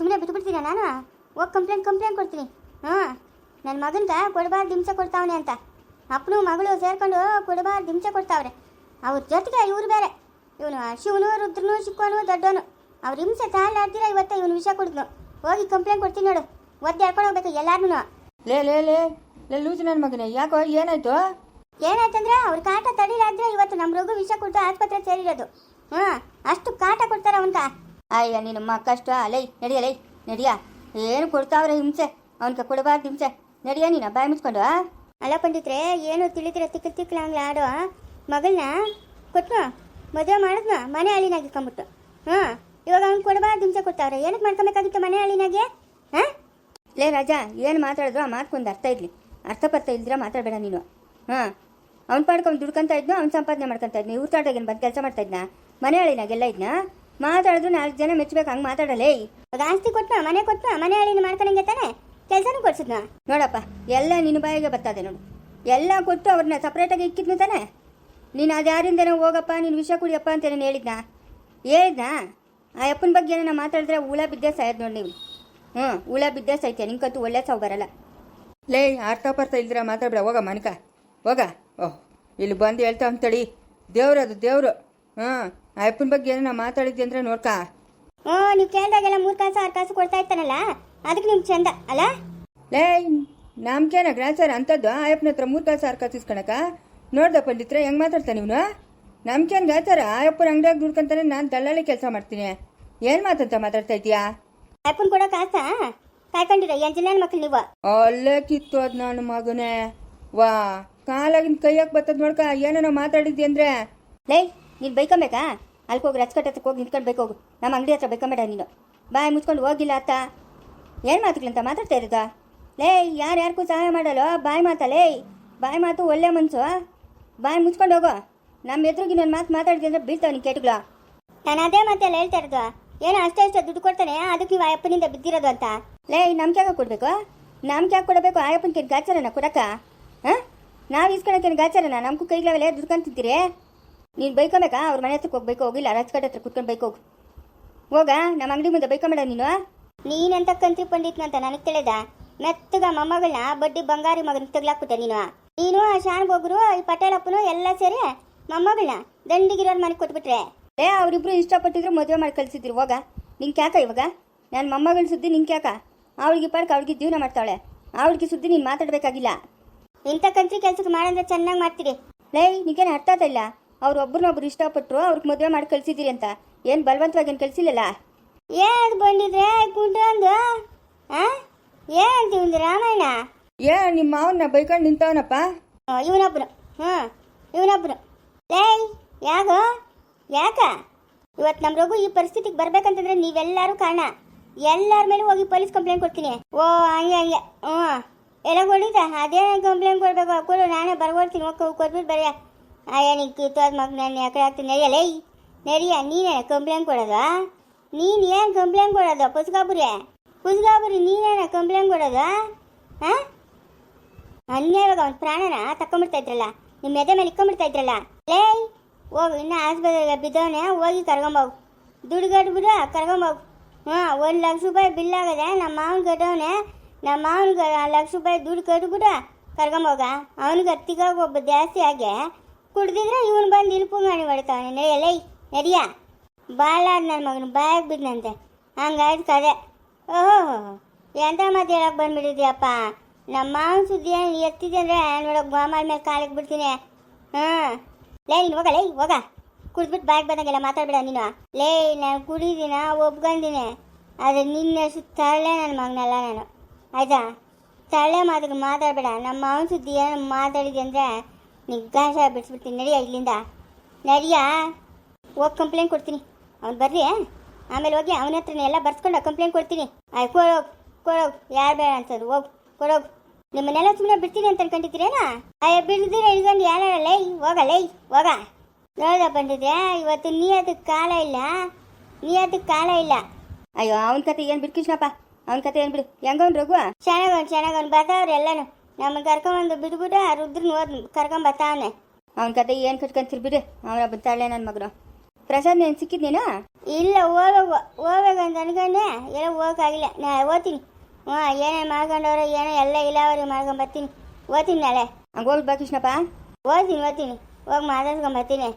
ಸುಮ್ಮನೆ ಬಿಟ್ಬಿಡ್ತೀರಾ ನಾನು? ಹೋಗಿ ಕಂಪ್ಲೇಂಟ್ ಕಂಪ್ಲೇಂಟ್ ಕೊಡ್ತೀನಿ. ಹಾಂ ನನ್ನ ಮಗನಿಗೆ ಕೊಡಬಾರ್ದು ಹಿಂಸೆ ಕೊಡ್ತಾವನೆ ಅಂತ. ಅಪ್ಪನು ಮಗಳು ಸೇರ್ಕೊಂಡು ಕೊಡಬಾರ್ದು ಹಿಂಸೆ ಕೊಡ್ತಾವ್ರೆ. ಅವ್ರ ಜೊತೆಗೆ ಇವ್ರು ಬೇರೆ. ಇವನು ಶಿವನು ರುದ್ರನು ಚಿಕ್ಕವನು ದೊಡ್ಡವನು. ಅವ್ರ ಹಿಂಸೆ ತಾಳಾಡ್ತೀರ ಇವತ್ತ ಇವನು ವಿಷ ಕುಡಿದ್ನು. ಹೋಗಿ ಕಂಪ್ಲೇಂಟ್ ಕೊಡ್ತೀನಿ ನೋಡು. ಒದ್ದೆ ಹೇಳ್ಕೊಂಡು ಹೋಗ್ಬೇಕು ಎಲ್ಲಾರನು ಲೇ ಲೇ ಲೇ. ಲೇ ಲೂಸು ನನ್ನ ಮಗನೇ ಯಾಕೋ ಏನಾಯ್ತು? ಏನಾಯ್ತಂದ್ರೆ ಅವ್ರ ಕಾಟ ತಡಿಲಾದ್ರೆ ಇವತ್ತು ನಮ್ಮ ರೋಗ ವಿಷ ಕುಡಿದು ಆಸ್ಪತ್ರೆ ಸೇರಿರೋದು. ಹಾಂ ಅಷ್ಟು ಕಾಟ ಕೊಡ್ತಾರ ಅವನ್ಕ ಅಯ್ಯ ನಿನ್ನ ಮಕ್ಕಷ್ಟ ಅಲೈ ನಡಿಯ ಲೈ ನಡಿಯ. ಏನು ಕೊಡ್ತಾವ್ರೆ ಹಿಂಸೆ? ಅವನ್ಕ ಕೊಡಬಾರ್ದು ಹಿಂಸೆ. ನಡಿಯ ನೀನು ಬಾಯಿ ಮುಚ್ಕೊಂಡು ಅಲ್ಲ ಪಂಡಿತ್ರೆ ಏನು ತಿಳಿದಿರ ತಿಕ್ಕ ತಿಕ್ಕಲಂಗ್ಲ ಆಡೋ ಮಗಳನ್ನ ಕೊಟ್ಟು ಮದುವೆ ಮಾಡಿದ್ನ? ಮನೆ ಹಳ್ಳಿನಾಗೆ ಕಂಬಿಟ್ಟು ಹಾಂ ಇವಾಗ ಅವ್ನು ಕೊಡಬಾರ್ದು ಹಿಂಸೆ ಕೊಡ್ತಾವ್ರೆ. ಏನಕ್ಕೆ ಮಾಡ್ಕೊಬೇಕಾಗಿತ್ತು ಮನೆ ಹಳ್ಳಿನಾಗೆ? ಹಾಂ? ಲೇ ರಾಜಾ ಏನು ಮಾತಾಡಿದ್ರು ಆ ಮಾತ್ಕೊಂದು ಅರ್ಥ ಇರಲಿ. ಅರ್ಥ ಪರ್ಥ ಇಲ್ದಿರ ಮಾತಾಡಬೇಡ ನೀನು. ಹಾಂ ಅವ್ನು ಪಾಡ್ಕೊಂಡು ದುಡ್ಕೊಂತ ಇದ್ನು ಅವ್ನು ಸಂಪಾದನೆ ಮಾಡ್ಕೊಂತ ಇದ್ನು ಇವ್ರ ತಾಟಾಗೇನು ಬಂದು ಕೆಲಸ ಮಾಡ್ತಾ ಇದ್ನ? ಮನೆ ಹಳ್ಳಿನಾಗೆಲ್ಲ ಇದ್ನ? ಮಾತಾಡಿದ್ರು ನಾಲ್ಕು ಜನ ಮೆಚ್ಚಬೇಕು ಹಂಗೆ ಮಾತಾಡಲೇ? ಇವಾಗ ಆಸ್ತಿ ಕೊಟ್ನ, ಮನೆ ಕೊಟ್ಟ ಮನೆ ಹಳ್ಳಿನ ಮಾಡ್ಕೊಂಡಂಗೆ ತಾನೆ? ಕೆಲಸನೂ ಕೊಡ್ಸಿದ್ನ? ನೋಡಪ್ಪ, ಎಲ್ಲ ನಿನ್ನ ಬಾಯಿಗೆ ಬರ್ತದೆ ನೋಡು. ಎಲ್ಲ ಕೊಟ್ಟು ಅವ್ರನ್ನ ಸಪ್ರೇಟಾಗಿ ಇಕ್ಕಿದ್ನು ತಾನೆ? ನೀನು ಅದು ಯಾರಿಂದನೋ ಹೋಗಪ್ಪ, ನೀನು ವಿಷ ಕುಡಿಯಪ್ಪ ಅಂತ ನಾನು ಹೇಳಿದ್ನಾ? ಹೇಳಿದ್ನಾ? ಆ ಅಪ್ಪನ ಬಗ್ಗೆ ಏನೋ ಮಾತಾಡಿದ್ರೆ ಹುಳ ಬಿದ್ದೇ ಸಾಯ್ದು ನೋಡಿ ನೀವು. ಹ್ಞೂ ಹುಳ ಬಿದ್ದೇ ಸಾಯ್ತೆ ನಿಂಗಂತೂ ಒಳ್ಳೆ ಸಾವು ಬರಲ್ಲ. ಲೇ ಅರ್ಥ ಪರ್ಥ ಇಲ್ದಿರ ಮಾತಾಡ್ಬೇಡ ಹೋಗ ಮನಕ ಹೋಗ. ಓಹ್, ಇಲ್ಲಿ ಬಂದು ಹೇಳ್ತಾ ಅಂತೇಳಿ ದೇವ್ರದು, ದೇವ್ರು. ಹಾಂ ಆ ಅಪ್ಪನ ಬಗ್ಗೆ ಏನೋ ಮಾತಾಡಿದ್ದೆ ಅಂದ್ರೆ ನೋಡ್ಕ. ಹ್ಞೂ ನೀವು ಕೇಳಿದಾಗೆಲ್ಲ ಮೂರು ಕಾಸು ಆರು ಕಾಸು ಕೊಡ್ತಾ ಇರ್ತಾನಲ್ಲ? ಅದಕ್ಕೆ ನಿಮ್ಗೆ ಚಂದ ಅಲ್ಲ? ಲೇ ನಮ್ಗೇನ ಗ್ರಾಚಾರ ಅಂತದ್ದು? ಆಯಪ್ಪನ ಹತ್ರ ಮೂರು ಕಾಸು ಆರು ಕಾಸು ಇಸ್ಕೊಳಕ ನೋಡ್ದ ಪಂಡಿತ್ರ ಹೆಂಗ್ ಮಾತಾಡ್ತಾನೆ ಇವನು? ನಮ್ಗೇನು ಗ್ರಾಚಾರ? ಆಯಪ್ಪನ ಅಂಗಡಿಯಾಗ ದುಡ್ಕೊಂತಾನೆ ನಾನು ದಲ್ಲಾಳಿ ಕೆಲಸ ಮಾಡ್ತೀನಿ. ಏನು ಮಾತಂತ ಮಾತಾಡ್ತಾ ಇದೀಯಾ ಅಪ್ಪನ ಕೊಡೋ ಕಾಸ? ಕಾಯ್ಕೊಂಡಿರ ಎಂಜಿನ ಮಕ್ಳು ನೀವು? ಅಲ್ಲೇ ಅದ್ ನಾನು ಮಗನೇ. ವಾ ಕಾಲಾಗಿನ ಕೈಯಾಗ ಬತ್ತದ್ ನೋಡ್ಕ ಏನೇನೋ ಮಾತಾಡಿದ್ದಿ ಅಂದ್ರೆ. ಲೇ ನೀನು ಬೈಕೊಬೇಕಾ? ಅಲ್ಲಿ ಹೋಗಿ ರಚಕಟ್ಟ ಹತ್ರಕ್ಕೆ ಹೋಗಿ ನಿಂತ್ಕೊಂಡು ಬೈಕೋಗು ನಮ್ಮ ಅಂಗಡಿ ಹತ್ರ ಬೈಕೊಂಬೇಡ ನೀನು. ಬಾಯ್ ಮುಚ್ಕೊಂಡು ಹೋಗಿಲ್ಲ ಅತ್ತ. ಏನು ಮಾತುಗಳಂತ ಮಾತಾಡ್ತಾ ಇರೋದಾ? ಲೇ ಯಾರು ಯಾರಿಗೂ ಸಹಾಯ ಮಾಡಲ್ಲೋ ಬಾಯ್ ಮಾತಾ ಲೇ ಬಾಯ್ ಮಾತು ಒಳ್ಳೆ ಮನಸ್ಸು ಬಾಯ್ ಮುಚ್ಕೊಂಡು ಹೋಗೋ. ನಮ್ಮ ಎದುರಿಗೆ ನನ್ನ ಮಾತು ಮಾತಾಡಿದೆ ಅಂದ್ರೆ ಬೀಳ್ತಾವ ನೀನು ಕೇಟುಗಳ ನಾನು ಅದೇ ಮಾತೆಲ್ಲ ಹೇಳ್ತಾ ಇರೋದು. ಏನೋ ಅಷ್ಟೇ ಅಷ್ಟೇ ದುಡ್ಡು ಕೊಡ್ತಾನೆ ಅದಕ್ಕೆ ನೀವು ಅಯ್ಯಪ್ಪನಿಂದ ಬಿದ್ದಿರೋದು ಅಂತ. ಲೇ ನಮ್ಗೆ ಯಾಕೆ ಕೊಡಬೇಕು? ನಮ್ಗೆ ಯಾಕೆ ಕೊಡಬೇಕು ಆಯಪ್ಪನ ಗಾಚಾರನ ಕೊಡಕ್ಕ? ಹಾಂ? ನಾವು ಇಸ್ಕೊಳಕ್ಕೆ ಗಾಚಾರನ? ನಮಗೂ ಕೈಗಳಲ್ಲೇ ದುಡ್ಕೊಂತಿದ್ದೀರಿ? ನೀನು ಬೈಕೊಬೇಕಾ? ಅವ್ರ ಮನೆ ಹತ್ರಕ್ಕೆ ಹೋಗ್ಬೇಕು ಹೋಗಿಲ್ಲ ರಾಜಕಟ್ಟ ಹತ್ರ ಕುತ್ಕೊಂಡು ಬೈಕೋಗು ಹೋಗ ನಮ್ಮ ಅಂಗಡಿ ಮುಂದೆ ಬೈಕೊಂಬೇಡ ನೀನು. ನೀನೆಂತ ಕಂತ್ರಿ ಪಂಡಿತ್ನ ಅಂತ ನನಗೆ ತಿಳಿದ? ಮೆತ್ತಗ ಮೊಮ್ಮಗಳನ್ನ ಬಡ್ಡಿ ಬಂಗಾರಿ ಮಗನ ತಗ್ಲಾಕ್ಬಿಟ್ಟೆ ನೀನು. ನೀನು ಆ ಶಾನ್ ಹೋಗ್ರು ಈ ಪಟೇಲಪ್ಪನು ಎಲ್ಲ ಸೇರಿ ಮೊಮ್ಮಗಳನ್ನ ದಂಡಿಗಿರೋರ್ ಮನೆಗೆ ಕೊಟ್ಬಿಟ್ರೆ. ಏ ಅವರಿಬ್ರು ಇಷ್ಟಪಟ್ಟಿದ್ರು ಮದುವೆ ಮಾಡಿ ಕಳ್ಸಿದ್ರು. ಹೋಗ ನಿಂಗೆ ಯಾಕ ಇವಾಗ? ನನ್ನ ಮೊಮ್ಮಗಳ ಸುದ್ದಿ ನಿಂಗೆ ಯಾಕ ಅವ್ಳಿಗೆ ಪಾರ್ಕ್ ಅವ್ಳಿಗೆ ಜೀವನ ಮಾಡ್ತಾಳೆ ಅವಳಿಗೆ ಸುದ್ದಿ ನೀನು ಮಾತಾಡಬೇಕಾಗಿಲ್ಲ. ಇಂಥ ಕಂತ್ರಿ ಕೆಲ್ಸಕ್ಕೆ ಮಾಡಂದ್ರೆ ಚೆನ್ನಾಗಿ ಮಾಡ್ತೀರಿ. ಲೈ ನಿಗೇನು ಅರ್ಥ ಇಲ್ಲ? ಅವ್ರು ಒಬ್ರನ್ನೊಬ್ರು ಇಷ್ಟಪಟ್ಟರು ಅವ್ರಿಗೆ ಮದುವೆ ಮಾಡಿ ಕಳ್ಸಿದ್ದೀರಿ ಅಂತ. ಏನು ಬಲವಂತವಾಗಿ ಏನು ಕಳ್ಸಿಲ್ಲಲ್ಲ? ಏನ್ ಬಂದಿದ್ರೆ? ಕುಂಟೊಂದು ಆ? ಏನ್ ಒಂದು ರಾಮಾಯಣ? ಏ ನಿಮ್ಮ ಮಾವನ್ನ ಬೈಕೊಂಡು ನಿಂತವನಪ್ಪ? ಇವನೊಬ್ರು. ಹಾಂ ಇವನೊಬ್ರು. ಏಯ್ ಯಾಕೋ ಯಾಕ? ಇವತ್ತು ನಮ್ಮ ರಘು ಈ ಪರಿಸ್ಥಿತಿಗೆ ಬರ್ಬೇಕಂತಂದ್ರೆ ನೀವೆಲ್ಲರೂ ಕಾರಣ. ಎಲ್ಲರ ಮೇಲೂ ಹೋಗಿ ಪೊಲೀಸ್ ಕಂಪ್ಲೇಂಟ್ ಕೊಡ್ತೀನಿ. ಓ ಹಂಗೆ ಹಂಗೆ. ಹ್ಞೂ ಎಲ್ಲ ಕೊಡಿದ ಅದೇ ಕಂಪ್ಲೇಂಟ್ ಕೊಡ್ಬೇಕು. ಕೊಡು ನಾನೇ ಬರ್ಕೊಡ್ತೀನಿ. ಕೊಟ್ಬಿಟ್ಟು ಬರೆಯ. ಅಯ್ಯ, ನೀನು ಕಿತ್ತೋದ್ ಮಗ ನಾನು ಯಾಕಡೆ ಆಗ್ತೀನಿ ನಡೆಯಲ್ಲ ನಡಿಯ ನೀನೇ ಕಂಪ್ಲೇಂಟ್ ಕೊಡೋದು ನೀನು ಏನು ಕಂಪ್ಲೇಂಟ್ ಕೊಡೋದು ಪುಸ್ಗಾಬುರಿ ಪುಸ್ಗಾಬುರಿ ನೀನೇನ ಕಂಪ್ಲೇಂಟ್ ಕೊಡೋದು ಹಾಂ ಅನ್ಯಾಯವಾಗ ಅವ್ನ ಪ್ರಾಣನ ತಕೊಂಡ್ಬಿಡ್ತಾ ಇದ್ರಲ್ಲ ನಿಮ್ಮ ಎದೆ ಮೇಲೆ ಇಕ್ಕೊಂಡ್ಬಿಡ್ತಾ ಇದ್ರಲ್ಲ. ಲೇ ಹೋಗು, ಇನ್ನು ಆಸ್ಪತ್ರೆಗೆ ಬಿದ್ದವನೇ ಹೋಗಿ ಕರ್ಕೊಂಬೋಗು. ದುಡ್ಡು ಕಟ್ಬಿಡು, ಕರ್ಕೊಂಬೋಗು. ಹಾಂ ಒಂದು ಲಕ್ಷ ರೂಪಾಯಿ ಬಿಲ್ ಆಗದೆ ನಮ್ಮ ಮಾವನ ಕಟ್ಟವನೆ ನಮ್ಮ ಮಾವನಿಗೆ ಲಕ್ಷ ರೂಪಾಯಿ ದುಡ್ಡು ಕಟ್ಬಿಡು, ಕರ್ಕೊಂಬೋಗ ಅವನಿಗೆ ಹತ್ತಿಗಾಗ ಒಬ್ಬ ಜಾಸ್ತಿ ಆಗಿ ಕುಡ್ದಿದ್ರೆ ಇವನು ಬಂದು ಇಲ್ಪು ಇಲ್ಪುಂಗಾಣಿ ಹೊಡಿತಾವನೆ ನಡೆಯಲೇ ನಡಿಯ. ಬಾಳ ನನ್ನ ಮಗನ, ಬಾಯಾಗ ಬಿದ್ದಂತೆ ಹಂಗಾಯ್ತು ಕದೆ. ಓಹೋ, ಎಂತ ಮಾತು ಹೇಳಕ್ ಬಂದ್ಬಿಟ್ಟಿದ್ಯಪ್ಪ? ನಮ್ಮ ಮಾವನ ಸುದ್ದಿ ಎತ್ತಿದೆ ಅಂದರೆ ನೋಡೋ ಗೋಮಾಲ್ ಮೇಲೆ ಕಾಲಿಗೆ ಬಿಡ್ತೀನಿ. ಹಾಂ. ಲೇ, ನೀನು ಹೋಗ, ಲೈ, ಹೋಗ. ಕುಡ್ದ್ಬಿಟ್ಟು ಬಾಯಿಗೆ ಬಂದಂಗೆಲ್ಲ ಮಾತಾಡ್ಬೇಡ ನೀನು. ಲೇ, ನಾನು ಕುಡಿದಿನ ಒಪ್ಕೊಂಡಿನಿ ಆದರೆ ನಿನ್ನೆ ತಳ್ಳೆ ನನ್ನ ಮಗನಲ್ಲ ನಾನು. ಆಯ್ತಾ? ತಳ್ಳೆ ಮಾತಿಗೆ ಮಾತಾಡಬೇಡ. ನಮ್ಮ ಮಾವನ ಸುದ್ದಿ ಏನು ಮಾತಾಡಿದೆ ಅಂದರೆ ನಿಗ್ಗಾಶ ಬಿಡಿಸ್ಬಿಡ್ತೀನಿ. ನಡಿಯ ಇಲ್ಲಿಂದ. ನಡಿಯ. ಹೋಗಿ ಕಂಪ್ಲೇಂಟ್ ಕೊಡ್ತೀನಿ. ಅವ್ನು ಬರ್ರಿ ಆಮೇಲೆ ಹೋಗಿ ಅವನ ಹತ್ರನೇ ಎಲ್ಲ ಬರ್ಸ್ಕೊಂಡು ಕಂಪ್ಲೇಂಟ್ ಕೊಡ್ತೀನಿ. ಆಯ್ ಕೊಡೋಗ್ ಕೊಡೋಗ್ ಯಾರು ಬೇಡ ಅಂತಂದ್ರು ಹೋಗು ಕೊಡೋಗ್ ನಿಮ್ಮನ್ನೆಲ್ಲ ಸುಮ್ಮನೆ ಬಿಡ್ತೀನಿ ಅಂತ ಅನ್ಕೊಂಡಿದ್ದೀರೇನಾ? ಅಯ್ಯ ಬಿಡ್ದಿರ ಇಳ್ಕೊಂಡು ಯಾರ ಲೈ ಹೋಗ ಲೈ ಹೋಗ. ನೋಡ ಇವತ್ತು ಇವತ್ತು ನೀಯದಕ್ಕೆ ಕಾಲ ಇಲ್ಲ. ನೀ ಅದಕ್ಕೆ ಕಾಲ ಇಲ್ಲ. ಅಯ್ಯೋ, ಅವನ ಕತೆ ಏನು ಬಿಡ್ಕೃಷ್ಣಪ್ಪ ಅವನ ಕತೆ ಏನು ಬಿಡು. ಹೆಂಗವ್ನು ರಘು? ಚೆನ್ನಾಗವ್ನು ಚೆನ್ನಾಗವ್ನು ಬರ್ತಾವ್ರೆ ಎಲ್ಲನೂ. ನಮ್ಮನ್ನು ಕರ್ಕೊಂಬಂದು ಬಿಟ್ಬಿಟ್ಟು ಆ ರುದ್ರನ್ ಓದ್ ಕರ್ಕೊಂಡ್ ಬರ್ತಾವನೆ ಅವನ ಕತೆ ಏನು ಕಟ್ಕೊಂತಿರ್ ಬಿಡು. ಅವನ ಬಂತಾಳೆ ನನ್ನ ಮಗನು ಪ್ರಸಾದ್ ನೀನ್ ಸಿಕ್ಕಿದ್ನೇನೋ ಇಲ್ಲ ಹೋಗ್ಬೇಕು ಹೋಗ್ಬೇಕು ಅಂತ ಅನ್ಕೊಂಡೆ. ಎಲ್ಲ ಹೋಗಕ್ಕಾಗಿಲ್ಲ ನಾ ಓದ್ತೀನಿ ಹ್ಞೂ ಏನೇ ಮಾಡ್ಕೊಂಡವ್ರೆ ಏನೋ ಎಲ್ಲ ಇಲಾವರಿ ಮಾಡ್ಕೊಂಡ್ ಬರ್ತೀನಿ. ಓದ್ತೀನಿ ನಾಳೆ. ಹಂಗೆ ಹೋಗಿ ಬಾ ಕೃಷ್ಣಪ್ಪ. ಓದ್ತೀನಿ ಓದ್ತೀನಿ ಹೋಗಿ ಮಾತಾಡ್ಕೊಂಡ್ ಬರ್ತೀನಿ.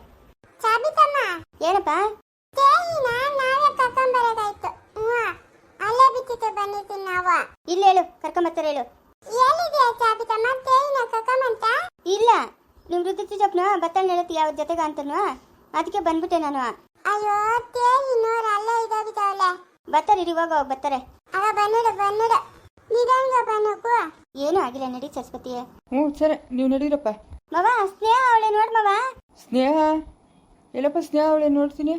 ಏನಪ್ಪ? ಇಲ್ಲ ಹೇಳು. ಕರ್ಕೊಂಬರ್ತಾರೆ ಹೇಳು. ಇಲ್ಲ ನಿಮ್ಮ ಜೊತೆ ಚಪ್ನ ಬತ್ತಲ್ ಹೇಳತ್ತಿ ಯಾವ ಜೊತೆಗ ಅಂತನು? ಅದಕ್ಕೆ ಬಂದ್ಬಿಟ್ಟೆ ನಾನು. ಅಯ್ಯೋ ತೇಯಿನೋರು ಅಲ್ಲೇ ಇದಾಗಿದ್ದಾವಲ್ಲ ಬರ್ತಾರೆ ಇವಾಗ ಬರ್ತಾರೆ ಆಗ ಬನ್ನಿಡು ಬನ್ನಿಡು ನಿಧಾನ್ಗ ಬನ್ನಕು ಏನು ಆಗಿಲ್ಲ ನಡಿ ಸರಸ್ವತಿ ಹ್ಞೂ ಸರಿ ನೀವು ನಡೀರಪ್ಪ. ಮವ ಸ್ನೇಹ ಅವಳೆ ನೋಡ್ ಮವ. ಸ್ನೇಹ? ಎಲ್ಲಪ್ಪ ಸ್ನೇಹ ಅವಳೆ ನೋಡ್ತೀನಿ.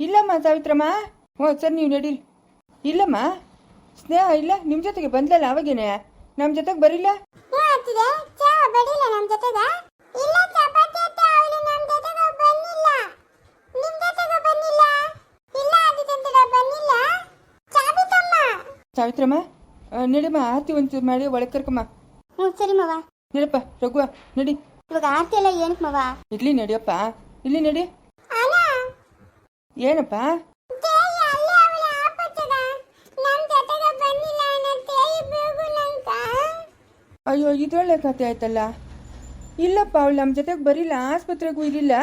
ಇಲ್ಲಮ್ಮ ಸಾವಿತ್ರಮ್ಮ. ಹ್ಞೂ ಸರಿ ನೀವು ನಡೀರಿ. ಇಲ್ಲಮ್ಮ. ಸ್ನೇಹ ಇಲ್ಲ ನಿಮ್ಮ ಜೊತೆಗೆ ಬಂದಲ್ಲ ಅವಾಗೇನೆ? ನಮ್ಮ ಜೊತೆಗೆ ಬರಿಲ್ಲ ಸಾವಿತ್ರಮ್ಮ. ನಡಿಮ್ಮ ಆರತಿ ಒಂದ್ ಮಾಡಿ ಒಳಗೆ ಕರ್ಕಮ್ಮ. ಹ್ಞೂ ಸರಿ ಮವ. ನಡಪ್ಪ ರಘುವ ನಡಿ. ಇವಾಗ ಆರ್ತಿ ಎಲ್ಲ ಏನಕ್ಕೆ ಮವ? ಇಲ್ಲಿ ನಡಿಯಪ್ಪ. ಇಲ್ಲಿ ನಡಿ. ಏನಪ್ಪ? ಅಯ್ಯೋ ಇದೊಳ್ಳೆ ಕತೆ ಆಯ್ತಲ್ಲ? ಇಲ್ಲಪ್ಪ ಅವಳು ನಮ್ಮ ಜೊತೆಗೆ ಬರಿಲ್ಲ ಆಸ್ಪತ್ರೆಗೂ ಅವಳಂತೆ.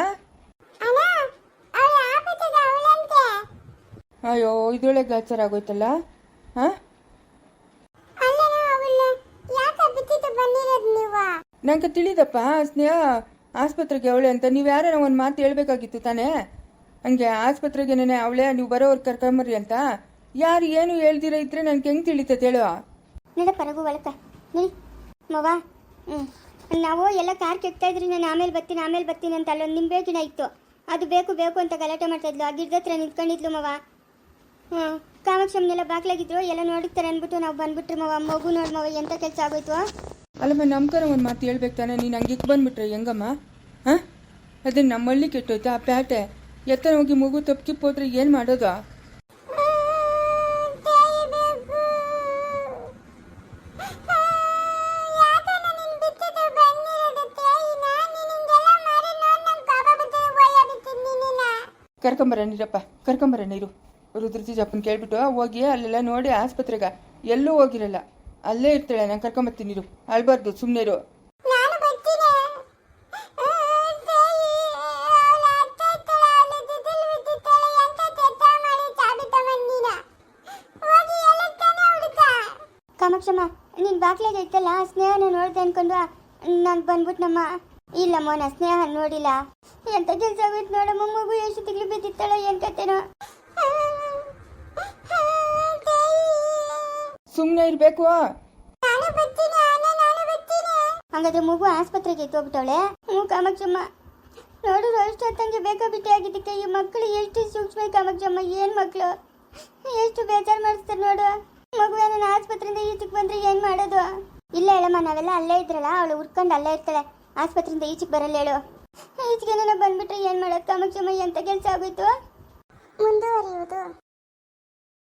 ಅಯ್ಯೋ ಇದೊಳ್ಳೆ ಗಾಚಾರ ಆಗೋಯ್ತಲ್ಲ? ಹಾಂ? ನಂಗೆ ತಿಳಿದಪ್ಪ ಸ್ನೇಹ ಆಸ್ಪತ್ರೆಗೆ ಅವಳೆ ಅಂತ. ನೀವು ಯಾರ ಒಂದು ಮಾತು ಹೇಳ್ಬೇಕಾಗಿತ್ತು ತಾನೇ? ಹಂಗೆ ಆಸ್ಪತ್ರೆಗೆ ನೆನೆ ಅವಳೆ ನೀವು ಬರೋರು ಕರ್ಕೊಂಬರ್ರಿ ಅಂತ. ಯಾರು ಏನು ಹೇಳ್ದಿರ ಇದ್ರೆ ನನ್ಗೆ ಹೆಂಗೆ ತಿಳಿತೈತೆ ಹೇಳು? ಮವ? ಹ್ಞೂ ನಾವು ಎಲ್ಲ ಕಾರ್ ಕೆಡ್ತಾ ಇದ್ರಿ, ನಾನು ಆಮೇಲೆ ಬರ್ತೀನಿ ಆಮೇಲೆ ಬರ್ತೀನಿ ಅಂತ ಅಲ್ಲೊಂದು ನಿಂಬೆ ಗಿಡ ಇತ್ತು. ಅದು ಬೇಕು ಬೇಕು ಅಂತ ಗಲಾಟೆ ಮಾಡ್ತಾ ಇದ್ಲು. ಆ ಗಿಡದ ಹತ್ರ ನಿಂತ್ಕೊಂಡಿದ್ಲು ಮವ. ಹ್ಞೂ ಕಾಮಾಕ್ಷಮ್ಮನೆಲ್ಲ ಬಾಗ್ಲಾಗಿದ್ರು, ಎಲ್ಲ ನೋಡಿರ್ತಾರೆ ಅಂದ್ಬಿಟ್ಟು ನಾವು ಬಂದ್ಬಿಟ್ರಿ ಮವ. ಮಗು ನೋಡಿ ಮವ ಎಂಥ ಕೆಲಸ ಆಗೋಯ್ತು? ಅಲ್ಲಮ್ಮ, ನಮ್ಕರ ಒಂದು ಮಾತು ಹೇಳ್ಬೇಕು ತಾನೆ. ನೀನು ಹಂಗೆ ಬಂದ್ಬಿಟ್ರೆ ಹೆಂಗಮ್ಮ? ಹಾಂ? ಅದೇ ನಮ್ಮಲ್ಲಿ ಕೆಟ್ಟೋಯ್ತು? ಆ ಪ್ಯಾಟೆ? ಎತ್ತರ ಹೋಗಿ ಮಗು ತಪ್ಪು ಕಿಪ್ಪು ಹೋದ್ರೆ ಏನು ಮಾಡೋದು? ಕರ್ಕೊಂಬರ ನೀರಪ್ಪ ಕರ್ಕೊಂಬರ ನೀರು ರುದ್ರಜಿಜಪ್ಪನ ಕೇಳ್ಬಿಟ್ಟು ಹೋಗಿ ಅಲ್ಲೆಲ್ಲ ನೋಡಿ ಆಸ್ಪತ್ರೆಗೆ. ಎಲ್ಲೂ ಹೋಗಿರಲ್ಲ ಅಲ್ಲೇ ಇರ್ತಾಳೆ ನಾನು ಕರ್ಕೊಂಬರ್ತೀನಿ ನೀರು ಅಳ್ಬಾರ್ದು ಸುಮ್ಮನೆ ಇರು? ಕಾಮಾಕ್ಷಮ್ಮ ನೀನು ಬಾಗ್ಲಾಗ ಇತ್ತಲ್ಲ ಸ್ನೇಹನ ನೋಡ್ದೆ ಅನ್ಕೊಂಡು ನಾನು ಬಂದ್ಬಿಟ್ನಮ್ಮ ಇಲ್ಲಮ್ಮ ನಾ ಸ್ನೇಹ ನೋಡಿಲ್ಲ. ಎಂಥ ಕೆಲಸ ಆಗೋಯ್ತು ನೋಡ ಮಗು ಎಷ್ಟು ತಿಂಗಳು ಬಿದ್ದಿತ್ತಾಳೆ ಏನು ಕತೆನೋ. ಸುಮ್ಮನೆ ಇರಬೇಕು. ಹಂಗಾದ್ರೆ ಮಗು ಆಸ್ಪತ್ರೆಗೆ ಹೋಗ್ಬಿಟ್ಟವಳೆ ಹ್ಞೂ ಕಾಮಾಕ್ಷಮ್ಮ. ನೋಡು ಅಷ್ಟು ಹೊತ್ತಂಗೆ ಬೇಕಾಬಿಟ್ಟಿ ಆಗಿದ್ದಕ್ಕೆ ಈ ಮಕ್ಕಳು ಎಷ್ಟು ಸೂಕ್ಷ್ಮ ಕಾಮಾಕ್ಷಮ್ಮ ಏನು ಮಕ್ಕಳು ಎಷ್ಟು ಬೇಜಾರು ಮಾಡಿಸ್ತಾರೆ ನೋಡು. ಮಗು ನನ್ನ ಆಸ್ಪತ್ರೆಯಿಂದ ಈಚೆಗೆ ಬಂದ್ರೆ ಏನು ಮಾಡೋದು? ಇಲ್ಲ ಹೇಳಮ್ಮ ನಾವೆಲ್ಲ ಅಲ್ಲೇ ಇದ್ರಲ್ಲ ಅವಳು ಉರ್ಕೊಂಡು ಅಲ್ಲೇ ಇರ್ತಾಳೆ. ಆಸ್ಪತ್ರೆಯಿಂದ ಈಚೆಗೆ ಬರಲ್ಲ ಹೇಳು. ಈಚೆಗೆ ಬಂದ್ಬಿಟ್ರೆ ಏನು ಮಾಡೋದು ಕಾಮಾಕ್ಷಮ್ಮ ಎಂಥ ಕೆಲಸ ಆಗೋಯ್ತು? ಮುಂದುವರಿಯುವುದು.